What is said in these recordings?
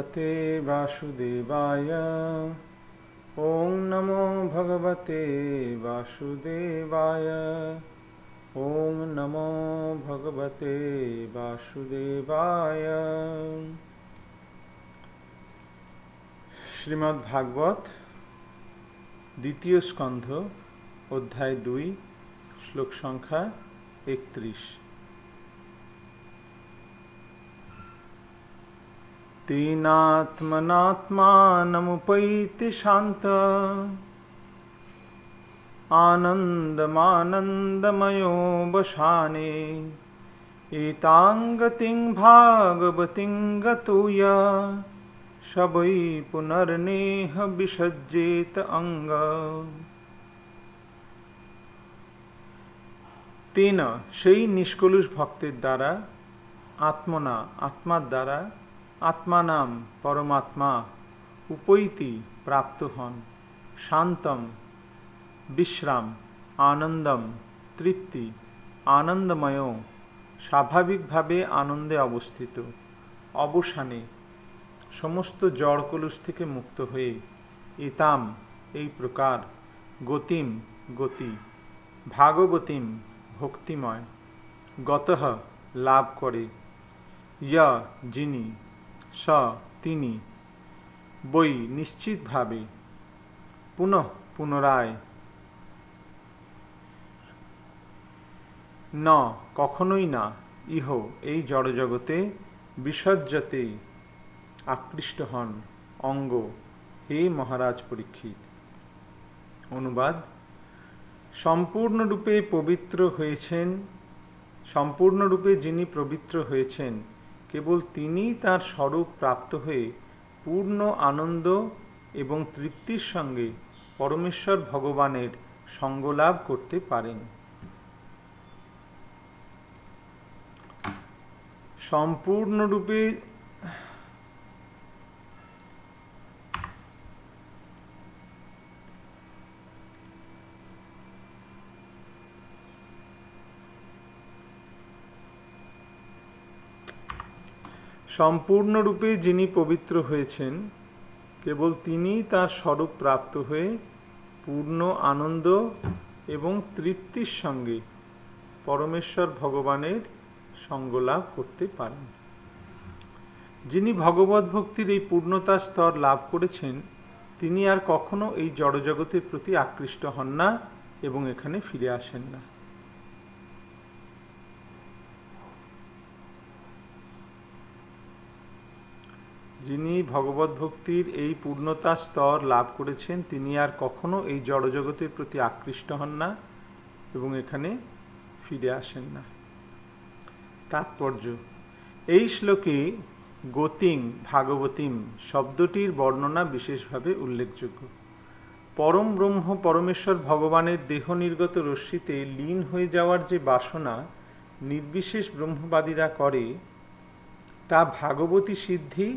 ভগবতে বাসুদেবায় ॐ नमो भगवते वासुदेवाय ॐ नमो भगवते বাসুদেবায় শ্রীমদ্ ভাগবত দ্বিতীয় স্কন্ধ অধ্যায় দুই শ্লোক সংখ্যা একত্রিশ तेनात्मनात्मानमुपैति शान्त आनन्दमानन्दमयो वशाने एताङ्गतिं भागवतीं गतूय स वै पुनर्नेह विसज्जेत अङ्ग তেন সেই নিষ্কলুষ ভক্তের দ্বারা আত্মনা আত্মার দ্বারা আত্মানাম পরমাত্মা উপৈতি প্রাপ্ত হন। শান্তম, বিশ্রাম, আনন্দম, তৃপ্তি আনন্দময় স্বাভাবিকভাবে আনন্দে অবস্থিত। অবসানে, সমস্ত জড়কলুষ থেকে মুক্ত হয়ে ইতাম এই প্রকার, গতিম, গতি ভাগবতীম ভক্তিময় গতঃ লাভ করে। ইয় যিনি স, তিনি। বই নিশ্চিতভাবে পুনঃ পুনরায়। ন, কখনোই না, ইহ, এই জড়জগতে বিসর্জতে আকৃষ্ট হন। অঙ্গ, হে মহারাজ পরীক্ষিত। অনুবাদ, সম্পূর্ণরূপে পবিত্র হয়েছেন, সম্পূর্ণরূপে যিনি পবিত্র হয়েছেন কেবল তিনি তার স্বরূপ প্রাপ্ত হয়ে পূর্ণ আনন্দ এবং তৃপ্তির সঙ্গে পরমেশ্বর ভগবানের সঙ্গ লাভ করতে পারেন। সম্পূর্ণরূপে সম্পূর্ণরূপে যিনি পবিত্র হয়েছেন, কেবল তিনি তার স্বরূপ প্রাপ্ত হয়ে পূর্ণ আনন্দ এবং তৃপ্তির সঙ্গে পরমেশ্বর ভগবানের সঙ্গলাভ করতে পারেন। যিনি ভগবত ভক্তির এই পূর্ণতা স্তর লাভ করেছেন, তিনি আর কখনো এই জড়জগতের প্রতি আকৃষ্ট হন না এবং এখানে ফিরে আসেন না। যিনি ভগবত ভক্তির এই পূর্ণতা স্তর লাভ করেছেন, তিনি আর কখনো এই জড়জগতের প্রতি আকৃষ্ট হন না এবং এখানে ফিরে আসেন না। তাৎপর্য, এই শ্লোকে গতিং ভাগবতীম শব্দটির বর্ণনা বিশেষভাবে উল্লেখযোগ্য। পরম ব্রহ্ম পরমেশ্বর ভগবানের দেহ নির্গত রশ্মিতে লীন হয়ে যাওয়ার যে বাসনা নির্বিশেষ ব্রহ্মবাদীরা করে, তা ভাগবতী সিদ্ধি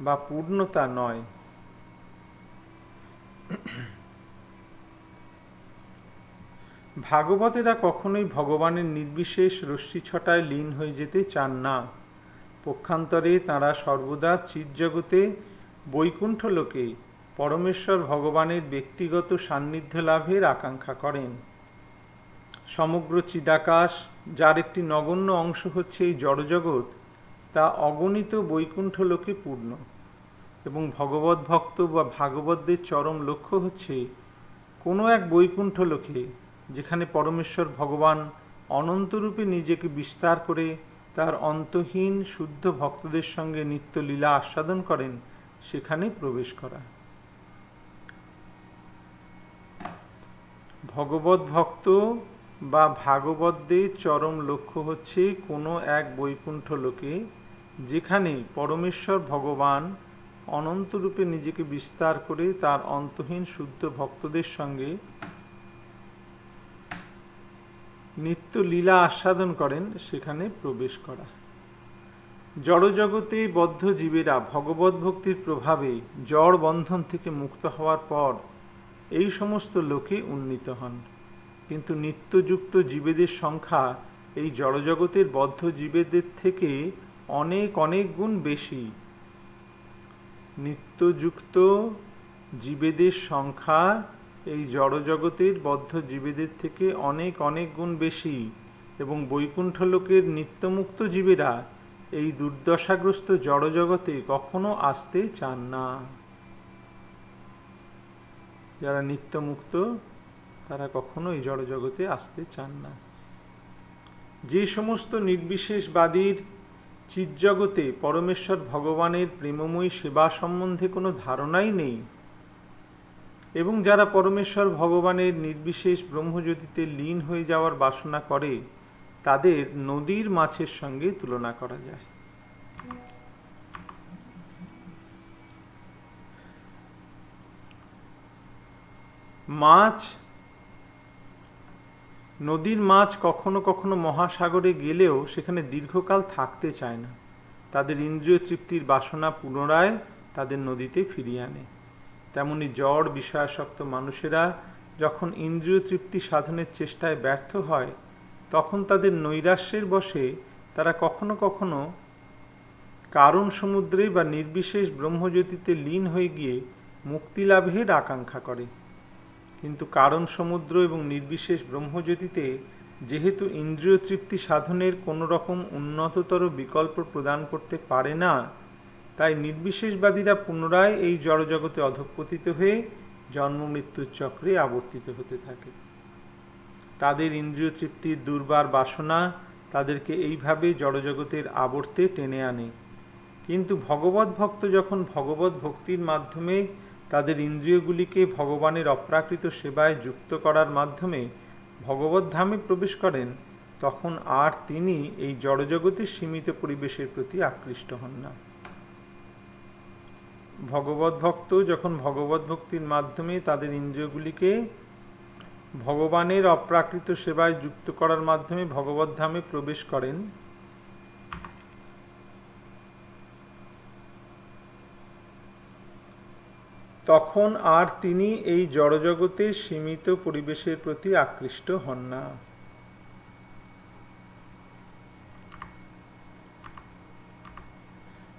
বা পূর্ণতা নয়। ভাগবতেরা কখনোই ভগবানের নির্বিশেষ রশ্মি ছটায় লীন হয়ে যেতে চান না। পক্ষান্তরে তাঁরা সর্বদা চিৎজগতে বৈকুণ্ঠ লোকে পরমেশ্বর ভগবানের ব্যক্তিগত সান্নিধ্য লাভের আকাঙ্ক্ষা করেন। সমগ্র চিদাকাশ, যার একটি নগণ্য অংশ হচ্ছে এই জড়জগৎ তা অগণিত বৈকুণ্ঠ লোকে পূর্ণ এবং ভগবত ভক্ত বা ভাগবতদের চরম লক্ষ্য হচ্ছে কোনো এক বৈকুণ্ঠ লোকে যেখানে পরমেশ্বর ভগবান অনন্তরূপে নিজেকে বিস্তার করে তার অন্তহীন শুদ্ধ ভক্তদের সঙ্গে নিত্য লীলা আস্বাদন করেন, সেখানে প্রবেশ করা। ভগবত ভক্ত বা ভাগবতদের চরম লক্ষ্য হচ্ছে কোনো এক বৈকুণ্ঠ লোকে যেখানে পরমেশ্বর ভগবান অনন্তরূপে নিজেকে বিস্তার করে তার অন্তহীন শুদ্ধ ভক্তদের সঙ্গে নিত্য লীলা আস্বাদন করেন, সেখানে প্রবেশ করা। জড়জগতে বদ্ধ জীবেরা ভগবত ভক্তির প্রভাবে জড় বন্ধন থেকে মুক্ত হওয়ার পর এই সমস্ত লোকে উন্নীত হন। কিন্তু নিত্যযুক্ত জীবেদের সংখ্যা এই জড়জগতের বদ্ধ জীবেদের থেকে অনেক অনেক গুণ বেশি। নিত্যযুক্ত জীবেদের সংখ্যা এই জড়জগতের বদ্ধ জীবেদের থেকে অনেক অনেক গুণ বেশি এবং বৈকুণ্ঠ লোকের নিত্যমুক্ত জীবেরা এই দুর্দশাগ্রস্ত জড়জগতে কখনো আসতে চান না। যারা নিত্যমুক্ত, তারা কখনো এই জড়জগতে আসতে চান না। যে সমস্ত নির্বিশেষবাদীর চিৎজগতে পরমেশ্বর ভগবানের প্রেমময়ী সেবা সম্বন্ধে কোনো ধারণাই নেই। এবং যারা পরমেশ্বর ভগবানের নির্বিশেষ ব্রহ্মজ্যোতিতে লীন হয়ে যাওয়ার বাসনা করে, তাদের নদীর মাছের সঙ্গে তুলনা করা যায়। মাছ নদীর মাছ কখনো কখনো মহাসাগরে গেলেও সেখানে দীর্ঘকাল থাকতে চায় না। তাদের ইন্দ্রিয় তৃপ্তির বাসনা পুনরায় তাদের নদীতে ফিরিয়ে আনে। তেমনি জড় বিষয়াসক্ত মানুষেরা যখন ইন্দ্রিয় তৃপ্তি সাধনের চেষ্টায় ব্যর্থ হয়, তখন তাদের নৈরাশ্যের বসে তারা কখনো কখনো কারণ সমুদ্রে বা নির্বিশেষ ব্রহ্মজ্যোতিতে লীন হয়ে গিয়ে মুক্তি লাভের আকাঙ্ক্ষা করে। কিন্তু কারণ সমুদ্র এবং নির্বিশেষ ব্রহ্মজ্যোতিতে যেহেতু ইন্দ্রিয় তৃপ্তি সাধনের কোনো রকম উন্নততর বিকল্প প্রদান করতে পারে না, তাই নির্বিশেষবাদীরা পুনরায় এই জড়জগতে অধঃপতিত হয়ে জন্ম মৃত্যুর চক্রে আবর্তিত হতে থাকে। তাদের ইন্দ্রিয় তৃপ্তির দুর্বার বাসনা তাদেরকে এইভাবে জড়জগতের আবর্তে টেনে আনে। কিন্তু ভগবত ভক্ত যখন ভগবত ভক্তির মাধ্যমে তাদের ইন্দ্রিয়গুলিকে ভগবানের অপ্রাকৃত সেবায় যুক্ত করার মাধ্যমে ভগবত ধামে প্রবেশ করেন, তখন আর তিনি এই জড়জগতের সীমিত পরিবেশের প্রতি আকৃষ্ট হন না। ভগবত ভক্ত যখন ভগবত ভক্তির মাধ্যমে তাদের ইন্দ্রিয়গুলিকে ভগবানের অপ্রাকৃত সেবায় যুক্ত করার মাধ্যমে ভগবত ধামে প্রবেশ করেন তখন আর তিনি এই জড়জগতের সীমিত পরিবেশের প্রতি আকৃষ্ট হন না।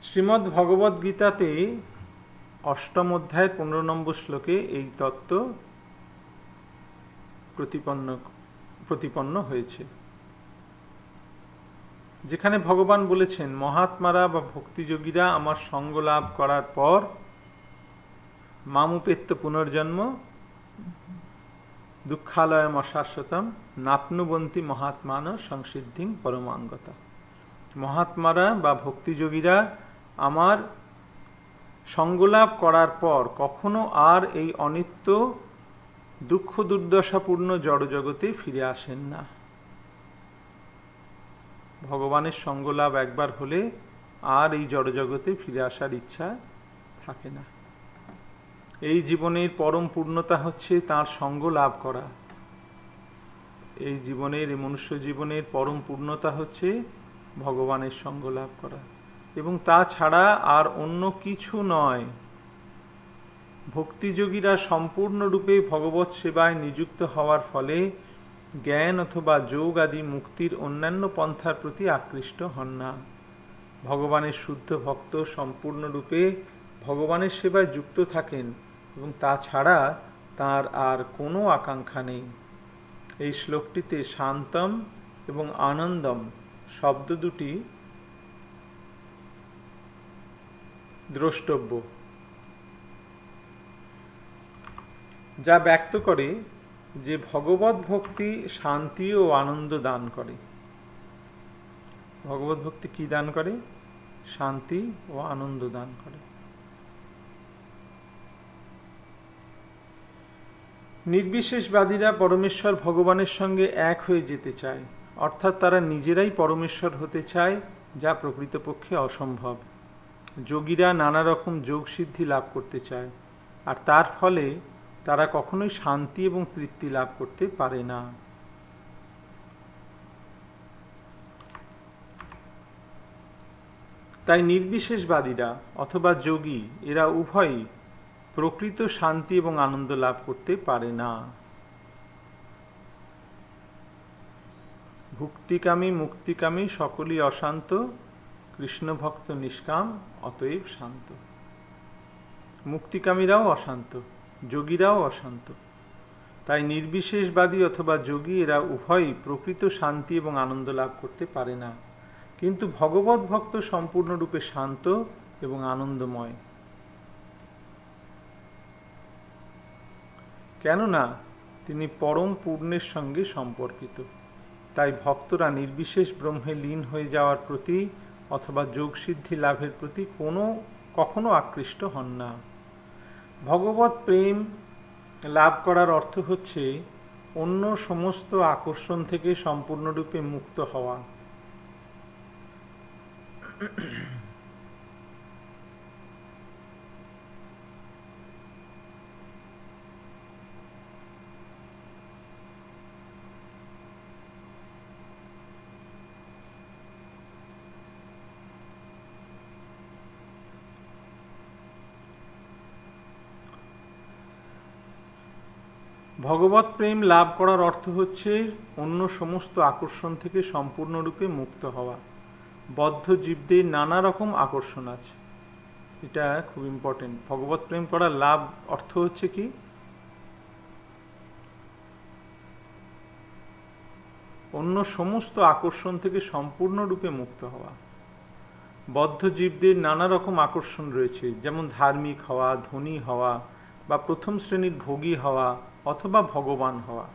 শ্রীমদ্ ভগবদ গীতাতে অষ্টম অধ্যায়ের পনেরো নম্বর শ্লোকে এই তত্ত্ব প্রতিপন্ন প্রতিপন্ন হয়েছে। যেখানে ভগবান বলেছেন, মহাত্মারা বা ভক্তিযোগীরা আমার সঙ্গ লাভ করার পর মামুপেত্য পুনর্জন্ম, দুঃখালয়ম অশাশ্বতম নাপনুবন্তী মহাত্মান সংসিদ্ধিং পরমাঙ্গতা। মহাত্মারা বা ভক্তিযোগীরা আমার সঙ্গলাভ করার পর কখনো আর এই অনিত্য দুঃখ দুর্দশাপূর্ণ জড়জগতে ফিরে আসেন না। ভগবানের সঙ্গলাভ একবার হলে আর এই জড়জগতে ফিরে আসার ইচ্ছা থাকে না। এই জীবনের পরম পূর্ণতা হচ্ছে তার সঙ্গ লাভ করা। এই জীবনের, এই মনুষ্য জীবনের পরম পূর্ণতা হচ্ছে ভগবানের সঙ্গ লাভ করা। এবং তাছাড়া আর অন্য কিছু নয়। ভক্তিযোগীরা সম্পূর্ণরূপে ভগবত সেবায় নিযুক্ত হওয়ার ফলে জ্ঞান অথবা যোগ আদি মুক্তির অন্যান্য পন্থার প্রতি আকৃষ্ট হন না। ভগবানের শুদ্ধ ভক্ত সম্পূর্ণরূপে ভগবানের সেবায় যুক্ত থাকেন। এবং তাছাড়া তার আর কোনো আকাঙ্ক্ষা নেই। এই শ্লোকটিতে শান্তম এবং আনন্দম শব্দ দুটি দ্রষ্টব্য। যা ব্যক্ত করে যে ভগবত ভক্তি শান্তি ও আনন্দ দান করে। ভগবত ভক্তি কি দান করে? শান্তি ও আনন্দ দান করে। নির্বিশেষবাদীরা পরমেশ্বর ভগবানের সঙ্গে এক হয়ে যেতে চায়। অর্থাৎ তারা নিজেরাই পরমেশ্বর হতে চায়, যা প্রকৃতপক্ষে অসম্ভব। যোগীরা নানা রকম যোগ সিদ্ধি লাভ করতে চায়, আর তার ফলে তারা কখনোই শান্তি এবং তৃপ্তি লাভ করতে পারে না। তাই নির্বিশেষবাদীরা অথবা যোগী, এরা উভয়ই প্রকৃত শান্তি এবং আনন্দ লাভ করতে পারে না। ভুক্তিকামী, মুক্তিকামী সকলই অশান্ত কৃষ্ণ ভক্ত নিষ্কাম, অতএব শান্ত। মুক্তিকামীরাও অশান্ত, যোগীরাও অশান্ত। তাই নির্বিশেষবাদী অথবা যোগী এরা উভয়ই প্রকৃত শান্তি এবং আনন্দ লাভ করতে পারে না। কিন্তু ভগবত ভক্ত সম্পূর্ণরূপে শান্ত এবং আনন্দময়। কেননা তিনি পরম পূর্ণের সঙ্গে সম্পর্কিত। তাই ভক্তরা নির্বিশেষ ব্রহ্মে লীন হয়ে যাওয়ার প্রতি অথবা যোগসিদ্ধি লাভের প্রতি কোনো, কখনো আকৃষ্ট হন না। ভগবত প্রেম লাভ করার অর্থ হচ্ছে অন্য সমস্ত আকর্ষণ থেকে সম্পূর্ণরূপে মুক্ত হওয়া। ভগবত প্রেম লাভ করার অর্থ হচ্ছে অন্য সমস্ত আকর্ষণ থেকে সম্পূর্ণরূপে মুক্ত হওয়া। বদ্ধ জীবদের নানা রকম আকর্ষণ আছে। এটা খুব ইম্পর্টেন্ট ভগবত প্রেম করার লাভ অর্থ হচ্ছে কি? অন্য সমস্ত আকর্ষণ থেকে সম্পূর্ণরূপে মুক্ত হওয়া। বদ্ধ জীবদের নানা রকম আকর্ষণ রয়েছে, যেমন ধার্মিক হওয়া, ধনী হওয়া বা প্রথম শ্রেণির ভোগী হওয়া অথবা ভগবান হওয়া।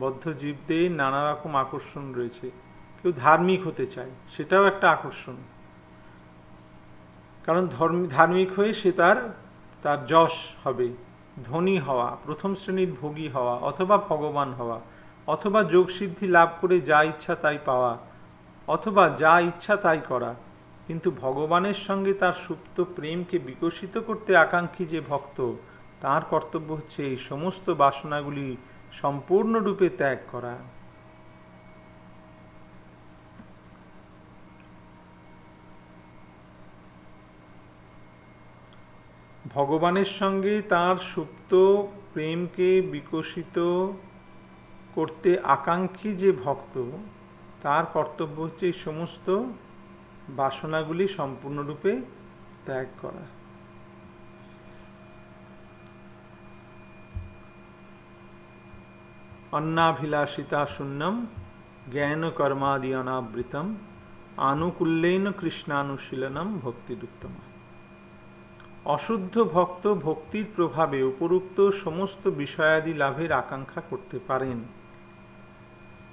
বদ্ধ জীবদের নানা রকম আকর্ষণ রয়েছে। কেউ ধার্মিক হতে চায়, সেটাও একটা আকর্ষণ। কারণ ধার্মিক হয়ে সে তার তার যশ হবে। ধনী হওয়া, প্রথম শ্রেণির ভোগী হওয়া অথবা ভগবান হওয়া অথবা যোগসিদ্ধি লাভ করে যা ইচ্ছা তাই পাওয়া অথবা যা ইচ্ছা তাই করা কিন্তু ভগবানের সঙ্গে তার সুপ্ত প্রেমকে বিকশিত করতে আকাঙ্ক্ষী যে ভক্ত, তার কর্তব্য হচ্ছে এই সমস্ত বাসনাগুলি সম্পূর্ণরূপে ত্যাগ করা। ভগবানের সঙ্গে তার সুপ্ত প্রেমকে বিকশিত করতে আকাঙ্ক্ষী যে ভক্ত, তার কর্তব্য হচ্ছে এই সমস্ত বাসনাগুলি সম্পূর্ণরূপে ত্যাগ করা। অন্নাভিলাষিতা শূন্যম, জ্ঞান কর্মাদি অনাবৃতম আনুকূল্যেন কৃষ্ণানুশীলনম ভক্তিরুত্তম অশুদ্ধ ভক্ত ভক্তির প্রভাবে উপরুক্ত সমস্ত বিষয়াদি লাভের আকাঙ্ক্ষা করতে পারেন।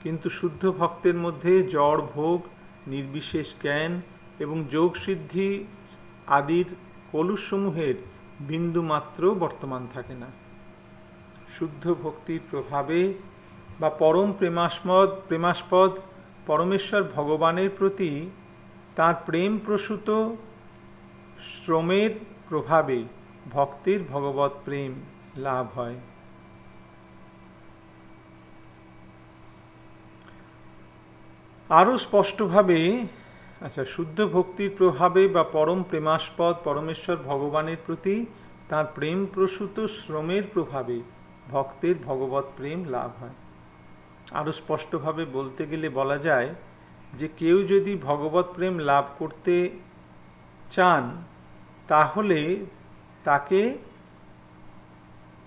কিন্তু শুদ্ধ ভক্তের মধ্যে জড় ভোগ নির্বিশেষ জ্ঞান এবং যোগসিদ্ধি আদির কলুসমূহের বিন্দুমাত্র বর্তমান থাকে না। শুদ্ধ ভক্তির প্রভাবে বা পরম প্রেমাস্পদ প্রেমাস্পদ পরমেশ্বর ভগবানের প্রতি তার প্রেম প্রসূত শ্রমের প্রভাবে ভক্তির ভগবত প্রেম লাভ হয়। আরও স্পষ্টভাবে আচ্ছা শুদ্ধ ভক্তির প্রভাবে বা পরম প্রেমাস্পদ পরমেশ্বর ভগবানের প্রতি তার প্রেম প্রসূত শ্রমের প্রভাবে ভক্তের ভগবত প্রেম লাভ হয়। আরও স্পষ্টভাবে বলতে গেলে বলা যায় যে, কেউ যদি ভগবত প্রেম লাভ করতে চান, তাহলে তাকে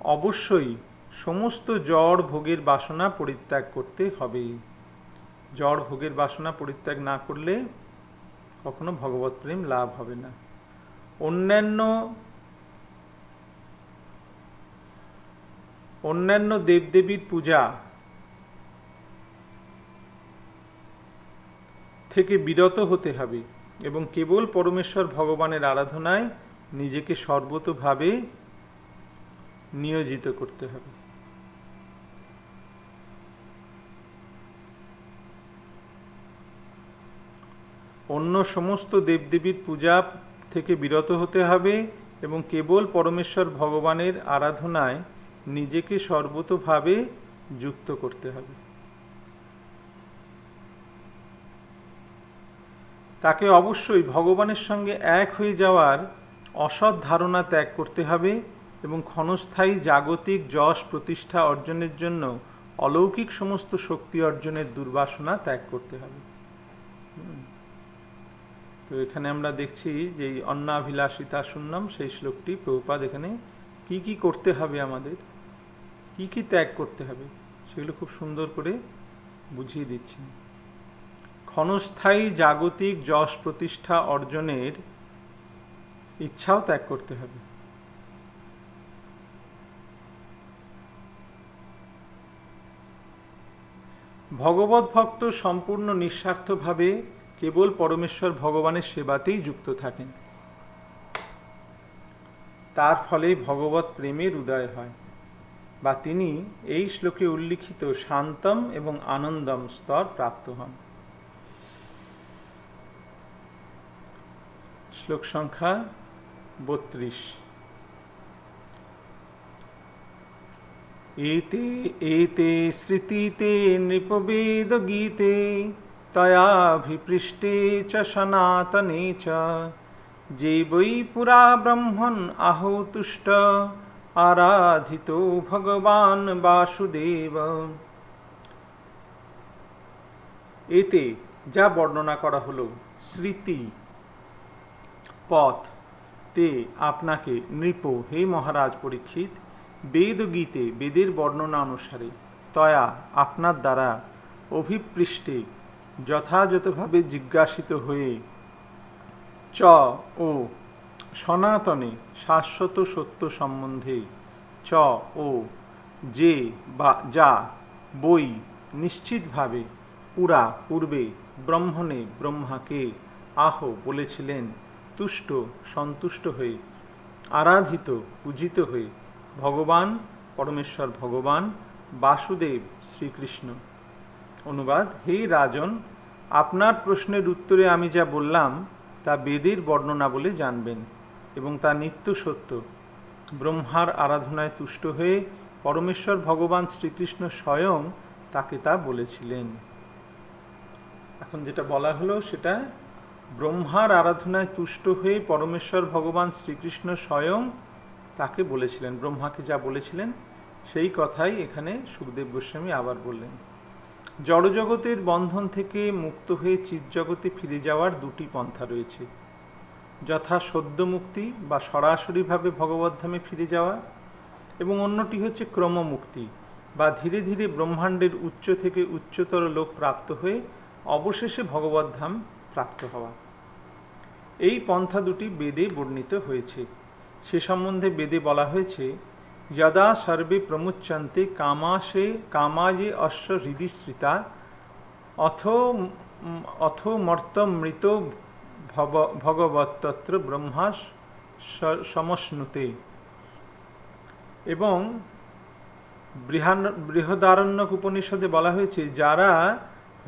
অবশ্যই সমস্ত জ্বর ভোগের বাসনা পরিত্যাগ করতে হবে। জড় ভোগের বাসনা পরিত্যাগ না করলে কখনো ভগবত প্রেম লাভ হবে না। অন্যান্য অন্যান্য দেবদেবীর পূজা থেকে বিরত হতে হবে এবং কেবল পরমেশ্বর ভগবানের আরাধনায় নিজেকে সর্বতভাবে নিয়োজিত করতে হবে। অন্য সমস্ত দেবদেবীর পূজা থেকে বিরত হতে হবে এবং কেবল পরমেশ্বর ভগবানের আরাধনায় নিজেকে সর্বতভাবে যুক্ত করতে হবে। তাকে অবশ্যই ভগবানের সঙ্গে এক হয়ে যাওয়ার অসৎ ধারণা ত্যাগ করতে হবে এবং ক্ষণস্থায়ী জাগতিক যশ প্রতিষ্ঠা অর্জনের জন্য অলৌকিক সমস্ত শক্তি অর্জনের দুর্বাসনা ত্যাগ করতে হবে। তো এখানে আমরা দেখছি যে অন্নাভিলাষিতা শূন্যম সেই শ্লোকটি প্রভুপাদ এখানে কি কি করতে হবে আমাদের, কি কি ত্যাগ করতে হবে, সেগুলো খুব সুন্দর করে বুঝিয়ে দিচ্ছেন। ক্ষণস্থায়ী জাগতিক যশ প্রতিষ্ঠা অর্জনের ইচ্ছাও ত্যাগ করতে হবে। ভগবত ভক্ত সম্পূর্ণ নিঃস্বার্থভাবে কেবল পরমেশ্বর ভগবানের সেবাতেই যুক্ত থাকেন। তার ফলে ভগবত প্রেমের উদয় হয়। বা তিনি এই শ্লোকে উল্লিখিত শান্তম এবং আনন্দম স্তর প্রাপ্ত হন। শ্লোক সংখ্যা বত্রিশ। এতে এতে, স্মৃতিতে নৃপবেদ গীতে तयाभिपृष्टे च सनातने च जे वै पुरा ब्रह्मन् अहो तुष्ट आराधितो भगवान् বাসুদেব এতে যা বর্ণনা করা হলো স্মৃতি পথ তে আপনাকে নৃপ হে মহারাজ পরীক্ষিত বেদ ও গীতে বেদের বর্ণনা অনুসারে তয়া আপনার দ্বারা অভিপৃষ্টে যথাযথভাবে জিজ্ঞাসিত হয়ে, চ, ও, সনাতনে শাশ্বত সত্য সম্বন্ধে চ, ও, যে বা যা বই নিশ্চিতভাবে পুরা পূর্বে ব্রহ্মণে ব্রহ্মাকে আহ বলেছিলেন, তুষ্ট, সন্তুষ্ট হয়ে, আরাধিত, পূজিত হয়ে, ভগবান, পরমেশ্বর ভগবান, বাসুদেব শ্রীকৃষ্ণ। অনুবাদ, হে রাজন, আপনার প্রশ্নের উত্তরে আমি যা বললাম, তা বেদের বর্ণনা বলে জানবেন এবং তা নিত্য সত্য। ব্রহ্মার আরাধনায় তুষ্ট হয়ে পরমেশ্বর ভগবান শ্রীকৃষ্ণ স্বয়ং তাকে তা বলেছিলেন। এখন যেটা বলা হলো সেটা, ব্রহ্মার আরাধনায় তুষ্ট হয়ে পরমেশ্বর ভগবান শ্রীকৃষ্ণ স্বয়ং তাকে বলেছিলেন। ব্রহ্মাকে যা বলেছিলেন, সেই কথাই এখানে সুখদেব গোস্বামী আবার বললেন। জড়জগতের বন্ধন থেকে মুক্ত হয়ে চিৎজগতে ফিরে যাওয়ার দুটি পন্থা রয়েছে। যথা সদ্য মুক্তি বা সরাসরিভাবে ভগবদ্ধামে ফিরে যাওয়া এবং অন্যটি হচ্ছে ক্রমমুক্তি বা ধীরে ধীরে ব্রহ্মাণ্ডের উচ্চ থেকে উচ্চতর লোক প্রাপ্ত হয়ে অবশেষে ভগবদ্ধাম প্রাপ্ত হওয়া। এই পন্থা দুটি বেদে বর্ণিত হয়েছে। সে সম্বন্ধে বেদে বলা হয়েছে যদা সর্বে প্রমুচ্যন্তে কামাশে কামাজে অশ্ব হৃদিশ্রিতা অথ অথ মর্তমৃত ভব ভগবতত্র ব্রহ্মা সমশ্নুতে এবং বৃহদারণ্যক উপনিষদে বলা হয়েছে, যারা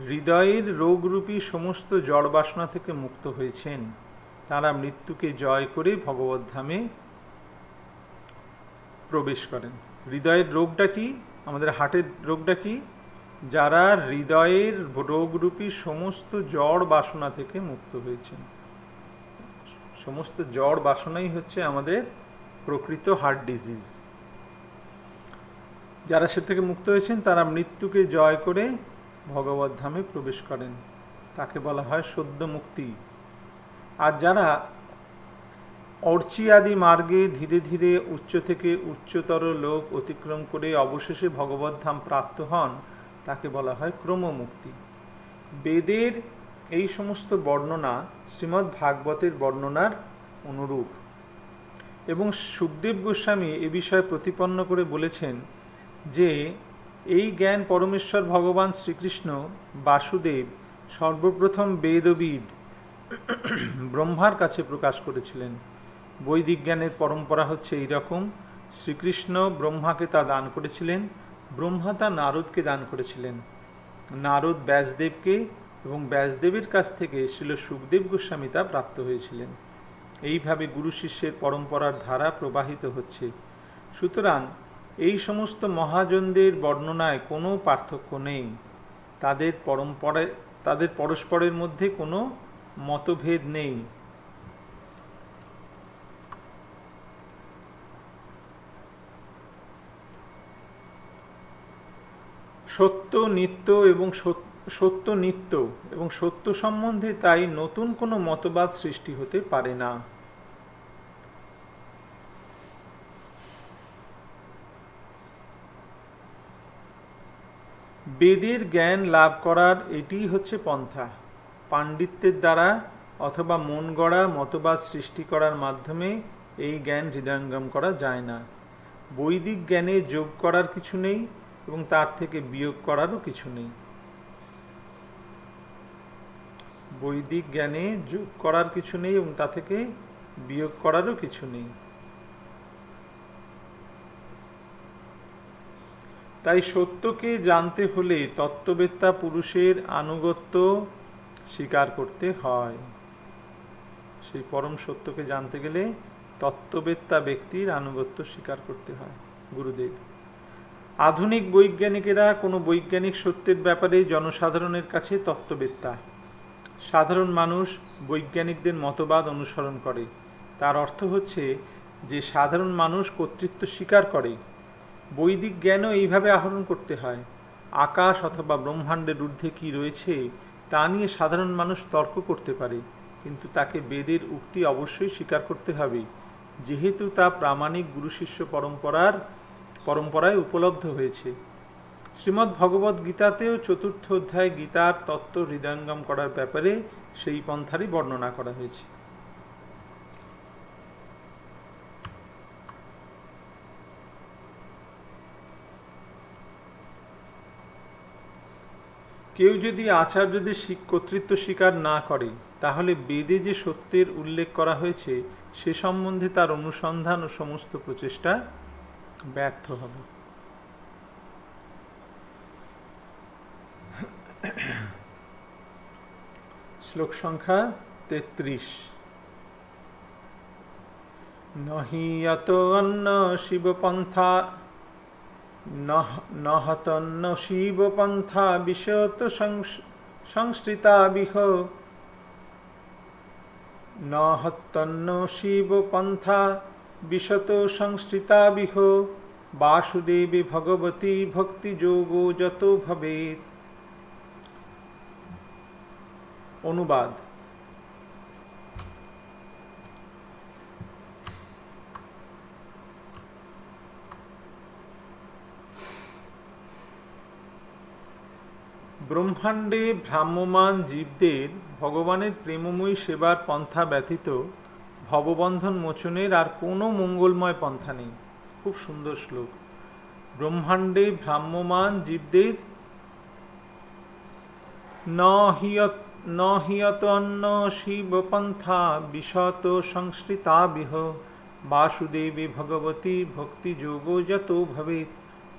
হৃদয়ের রোগরূপী সমস্ত জড় বাসনা থেকে মুক্ত হয়েছেন, তারা মৃত্যুকে জয় করে ভগবদ্ধামে প্রবেশ করেন। হৃদয়ের রোগটা কি? আমাদের হার্টের রোগটা কি? যারা হৃদয়ের রোগরূপী সমস্ত জড় বাসনা থেকে মুক্ত হয়েছেন। সমস্ত জড় বাসনাই হচ্ছে আমাদের প্রকৃত হার্ট ডিজিজ। যারা সে থেকে মুক্ত হয়েছেন, তারা মৃত্যুকে জয় করে ভগবত ধামে প্রবেশ করেন। তাকে বলা হয় সদ্য মুক্তি। আর যারা অর্চি আদি মার্গে ধীরে ধীরে উচ্চ থেকে উচ্চতর লোক অতিক্রম করে অবশেষে ভগবদ্ধাম প্রাপ্ত হন, তাকে বলা হয় ক্রমমুক্তি। বেদের এই সমস্ত বর্ণনা শ্রীমদ্ ভাগবতের বর্ণনার অনুরূপ। এবং সুখদেব গোস্বামী এ বিষয়ে প্রতিপন্ন করে বলেছেন যে, এই জ্ঞান পরমেশ্বর ভগবান শ্রীকৃষ্ণ, বাসুদেব, সর্বপ্রথম বেদবিদ ব্রহ্মার কাছে প্রকাশ করেছিলেন। বৈদিক জ্ঞানের পরম্পরা হচ্ছে এই রকম শ্রীকৃষ্ণ ব্রহ্মাকে তা দান করেছিলেন, ব্রহ্মা তা নারদকে দান করেছিলেন। নারদ ব্যাসদেবকে এবং ব্যাসদেবের কাছ থেকে ছিল সুখদেব গোস্বামী তা প্রাপ্ত হয়েছিলেন। এইভাবে গুরু শিষ্যের পরম্পরার ধারা প্রবাহিত হচ্ছে। সুতরাং এই সমস্ত মহাজনদের বর্ণনায় কোনো পার্থক্য নেই। তাদের পরম্পরায়, তাদের পরস্পরের মধ্যে কোনো মতভেদ নেই। সত্য, নিত্য এবং সত্য, নিত্য এবং সত্য সম্বন্ধে তাই নতুন কোনো মতবাদ সৃষ্টি হতে পারে না। বেদের জ্ঞান লাভ করার এটিই হচ্ছে পন্থা। পাণ্ডিত্যের দ্বারা অথবা মন গড়া মতবাদ সৃষ্টি করার মাধ্যমে এই জ্ঞান হৃদয়ঙ্গম করা যায় না। বৈদিক জ্ঞানে যোগ করার কিছু নেই এবং তার থেকে বিয়োগ করারও কিছু নেই। বৈদিক জ্ঞানে যোগ করার কিছু নেই এবং তা থেকে বিয়োগ করারও কিছু নেই। তাই সত্যকে জানতে হলে তত্ত্ববেত্তা পুরুষের আনুগত্য স্বীকার করতে হয়। সেই পরম সত্যকে জানতে গেলে তত্ত্ববেত্তা ব্যক্তির আনুগত্য স্বীকার করতে হয়, গুরুদেব। আধুনিক বৈজ্ঞানিকেরা কোনো বৈজ্ঞানিক সত্যের ব্যাপারে জনসাধারণের কাছে তত্ত্ববেত্তা সাধারণ মানুষ বৈজ্ঞানিকদের মতবাদ অনুসরণ করে। তার অর্থ হচ্ছে যে সাধারণ মানুষ কর্তৃত্ব স্বীকার করে। বৈদিক জ্ঞানও এইভাবে আহরণ করতে হয়। আকাশ অথবা ব্রহ্মাণ্ডের ঊর্ধ্বে কী রয়েছে, তা নিয়ে সাধারণ মানুষ তর্ক করতে পারে। কিন্তু তাকে বেদের উক্তি অবশ্যই স্বীকার করতে হবে। যেহেতু তা প্রামাণিক গুরু শিষ্য পরম্পরার পরম্পরায় উপলব্ধ হয়েছে। শ্রীমদ্ ভগবত গীতাতেও চতুর্থ অধ্যায় গীতার তত্ত্ব হৃদয়ঙ্গম করার ব্যাপারে সেই পন্থারই বর্ণনা করা হয়েছে। কেউ যদি আচার্যদের কর্তৃত্ব স্বীকার না করে, তাহলে বেদে যে সত্যের উল্লেখ করা হয়েছে, সে সম্বন্ধে তার অনুসন্ধান ও সমস্ত প্রচেষ্টা ব্যর্থ হবে। শ্লোক সংখ্যা তেত্রিশ। নহি নহিয়ত অন্ন শিবপন্থা নহতন্ন শিবপন্থা বিশত সংস্কৃতা সংস্কৃতাবিহ নহতন্ন শিবপন্থা বিশত সংস্কৃতাবিহ বাসুদেবী ভগবতী ভক্তিযোগো যত ভবেত অনুবাদ। ব্রহ্মাণ্ডে ভ্রাম্যমান জীবদের ভগবানের প্রেমময়ী সেবার পন্থা ব্যতীত ভববন্ধন মোচনের আর কোনো মঙ্গলময় পন্থা নেই। খুব সুন্দর শ্লোক। ব্রহ্মাণ্ডে ভ্রাম্যমান জীবদের নহিয়ত অন্য শিবপন্থা বিশত সংস্কৃতাবিহ। বাসুদেবী ভগবতী ভক্তি যোগ যত ভবেত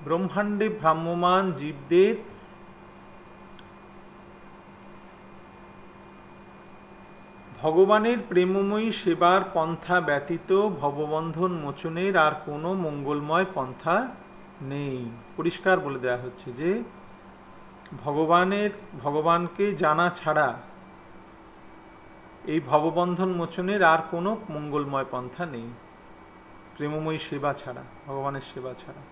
ব্রহ্মাণ্ডে ভ্রাম্যমান জীবদের ভগবানের প্রেমময়ী সেবার পন্থা ব্যতীত ভববন্ধন মোচনের আর কোনো মঙ্গলময় পন্থা নেই। পরিষ্কার বলে দেওয়া হচ্ছে যে, ভগবানের, ভগবানকে জানা ছাড়া এই ভববন্ধন মোচনের আর কোনো মঙ্গলময় পন্থা নেই। প্রেমময়ী সেবা ছাড়া, ভগবানের সেবা ছাড়া।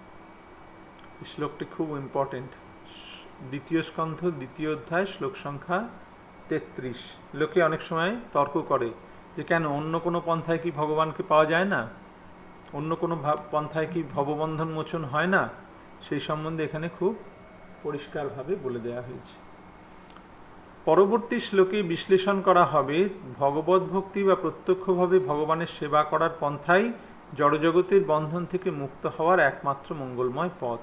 শ্লোকটি খুব ইম্পর্টেন্ট দ্বিতীয় স্কন্ধ, দ্বিতীয় অধ্যায়, শ্লোক সংখ্যা তেত্রিশ। লোকে অনেক সময় তর্ক করে যে কেন, অন্য কোনো পন্থায় কি ভগবানকে পাওয়া যায় না? অন্য কোনো পন্থায় কি ভববন্ধন মোচন হয় না? সেই সম্বন্ধে এখানে খুব পরিষ্কারভাবে বলে দেওয়া হয়েছে। পরবর্তী শ্লোকে বিশ্লেষণ করা হবে, ভগবত ভক্তি বা প্রত্যক্ষভাবে ভগবানের সেবা করার পন্থাই জড়জগতের বন্ধন থেকে মুক্ত হওয়ার একমাত্র মঙ্গলময় পথ।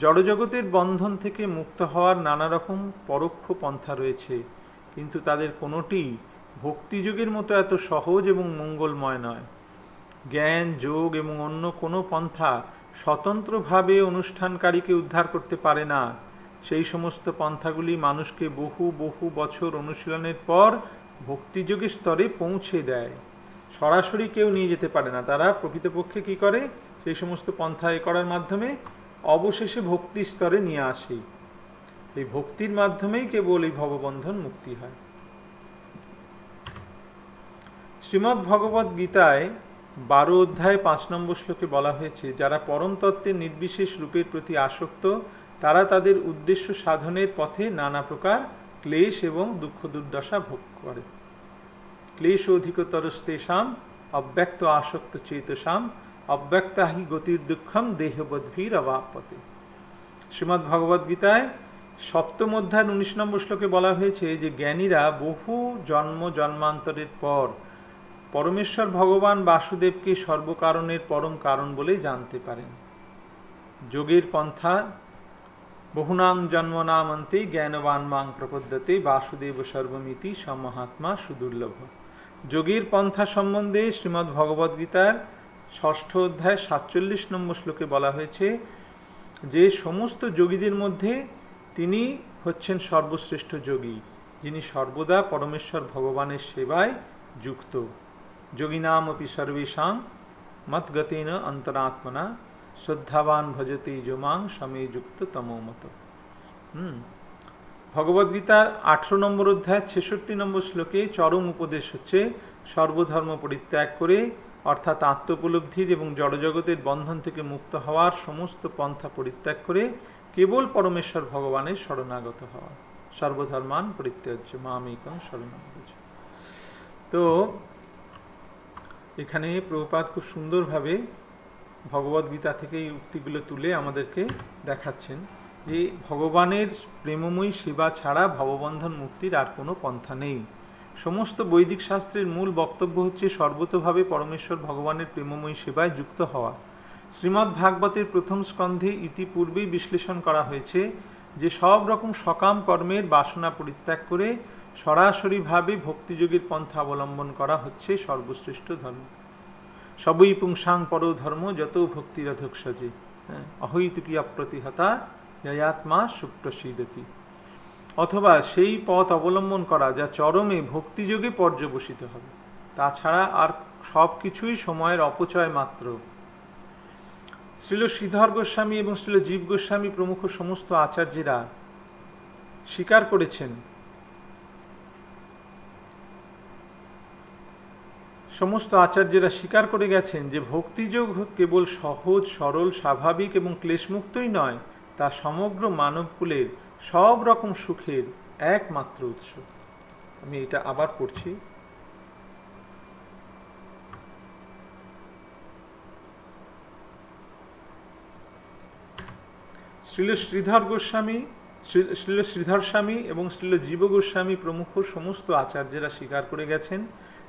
জড়জগতের বন্ধন থেকে মুক্ত হওয়ার নানা রকম পরোক্ষ পন্থা রয়েছে। কিন্তু তাদের কোনোটি ভক্তিযোগের মতো এত সহজ এবং মঙ্গলময় নয়। জ্ঞান, যোগ এবং অন্য কোনো পন্থা স্বতন্ত্রভাবে অনুষ্ঠানকারীকে উদ্ধার করতে পারে না। সেই সমস্ত পন্থাগুলি মানুষকে বহু বহু বছর অনুশীলনের পর ভক্তিযোগের স্তরে পৌঁছে দেয়। সরাসরি কেউ নিয়ে যেতে পারে না। তারা প্রকৃতপক্ষে কি করে? সেই সমস্ত পন্থা এ করার মাধ্যমে অবশেষে ভক্তি স্তরে নিয়ে আসে। এই ভক্তির মাধ্যমেই কেবল এই ভববন্ধন মুক্তি হয়। শ্রীমৎ ভগবত গীতায় বারো অধ্যায় পাঁচ নম্বর শ্লোকে বলা হয়েছে, যারা পরমতত্ত্বের নির্বিশেষ রূপের প্রতি আসক্ত, তারা তাদের উদ্দেশ্য সাধনের পথে নানা প্রকার ক্লেশ এবং দুঃখ দুর্দশা ভোগ করে। ক্লেশ অধিকতর অধিকতরস্তেষাম অব্যক্ত আসক্ত চেতসাম অব্যক্তা হি গতির দুঃখম দেহবদ্ভীর অবাপতে শ্রীমৎ ভগবদ গীতায় সপ্তম অধ্যায় উনিশ নম্বর শ্লোকে বলা হয়েছে যে জ্ঞানীরা বহু জন্ম জন্মান্তরের পর পরমেশ্বর ভগবান বাসুদেবকে সর্বকারণের পরম কারণ বলে জানতে পারেন। যোগের পন্থা, বহুনাং জন্মনামন্তে জ্ঞানবান মাং প্রপদ্যতে বাসুদেব সর্বমিতি সমহাত্মা সুদুর্লভ। যোগীর পন্থা সম্বন্ধে শ্রীমদ্ ভগবদ্গীতার ষষ্ঠ অধ্যায় সাতচল্লিশ নম্বর শ্লোকে বলা হয়েছে যে সমস্ত যোগীদের মধ্যে তিনি হচ্ছেন সর্বশ্রেষ্ঠ যোগী, যিনি সর্বদা পরমেশ্বর ভগবানের সেবায় যুক্ত। যোগিনামপি সর্বেশাং মতগতেন অন্তরাত্মনা, শ্রদ্ধাবান ভজতি যমাং সমে যুক্ত তমোমত। হুম, ভগবদ্গীতার আঠেরো নম্বর অধ্যায় ছেষট্টি নম্বর শ্লোকে চরম উপদেশ হচ্ছে সর্বধর্ম পরিত্যাগ করে, অর্থাৎ আত্মোপলব্ধির এবং জড়জগতের বন্ধন থেকে মুক্ত হওয়ার সমস্ত পন্থা পরিত্যাগ করে কেবল পরমেশ্বর ভগবানের শরণাগত হওয়া। সর্বধর্মান পরিত্যাজ্য মামিকম শরণাগত। তো, এখানে প্রভুপাত খুব সুন্দরভাবে ভগবদ্গীতা থেকে এই উক্তিগুলো তুলে আমাদেরকে দেখাচ্ছেন যে ভগবানের প্রেমময়ী সেবা ছাড়া ভববন্ধন মুক্তির আর কোনো পন্থা নেই। সমস্ত বৈদিক শাস্ত্রের মূল বক্তব্য হচ্ছে সর্বতভাবে পরমেশ্বর ভগবানের প্রেমময়ী সেবায় যুক্ত হওয়া। শ্রীমদ্ ভাগবতের প্রথম স্কন্ধে ইতিপূর্বেই বিশ্লেষণ করা হয়েছে যে সব রকম সকাম কর্মের বাসনা পরিত্যাগ করে সরাসরিভাবে ভক্তিযোগের পন্থা অবলম্বন করা হচ্ছে সর্বশ্রেষ্ঠ ধর্ম। সবই পুংসাং পর ধর্ম যত ভক্তিরধক সজে। হ্যাঁ অহৈতুকি অপ্রতিহতা জয়াত্মা সুপ্রসিদতি অথবা সেই পথ অবলম্বন করা যা চরমে ভক্তিযোগে পর্যবসিত হবে। তাছাড়া আর সব কিছুই সময়ের অপচয় মাত্র। শ্রীল শ্রীধর গোস্বামী এবং শ্রীল জীব গোস্বামী প্রমুখ সমস্ত আচার্যেরা স্বীকার করেছেন। সমস্ত আচার্যেরা স্বীকার করে গেছেন যে ভক্তিযোগ কেবল সহজ, সরল, স্বাভাবিক এবং ক্লেশমুক্তই নয়, তা সমগ্র মানবকুলের সব রকম সুখের একমাত্র উৎস। আমি এটা আবার পড়ছি। শ্রীল শ্রীধর গোস্বামী শ্রীল শ্রীধর স্বামী এবং শ্রীল জীব গোস্বামী প্রমুখ সমস্ত আচার্যেরা স্বীকার করে গেছেন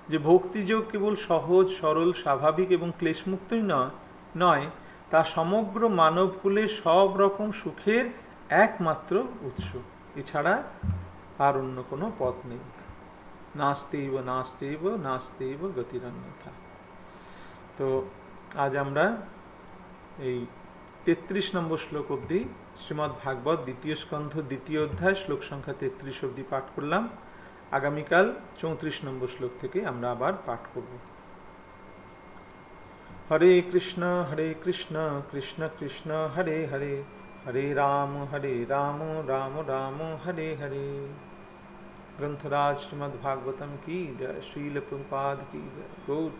যে ভক্তিযোগ কেবল সহজ, সরল, স্বাভাবিক এবং ক্লেশমুক্তই নয় নয়, তা সমগ্র মানবকুলের সব রকম সুখের একমাত্র উৎস। এছাড়া আর অন্য কোনো পথ নেই। নাস্তেইব নাস্তেইব নাস্তেইব গতিরন্যথা। তো আজ আমরা এই তেত্রিশ নম্বর শ্লোক অবধি শ্রীমৎ ভাগবত দ্বিতীয় স্কন্ধ, দ্বিতীয় অধ্যায়, শ্লোক সংখ্যা তেত্রিশ অব্দি পাঠ করলাম। আগামীকাল চৌত্রিশ নম্বর শ্লোক থেকে আমরা আবার পাঠ করব। হরে কৃষ্ণ হরে কৃষ্ণ কৃষ্ণ কৃষ্ণ, হরে হরে হরে রাম হরে রাম রাম রাম, হরে হরে। গ্রন্থরাজ শ্রীমদ্ ভাগবতম কি জয়, শ্রীল প্রপাদ কি জয়, গৌর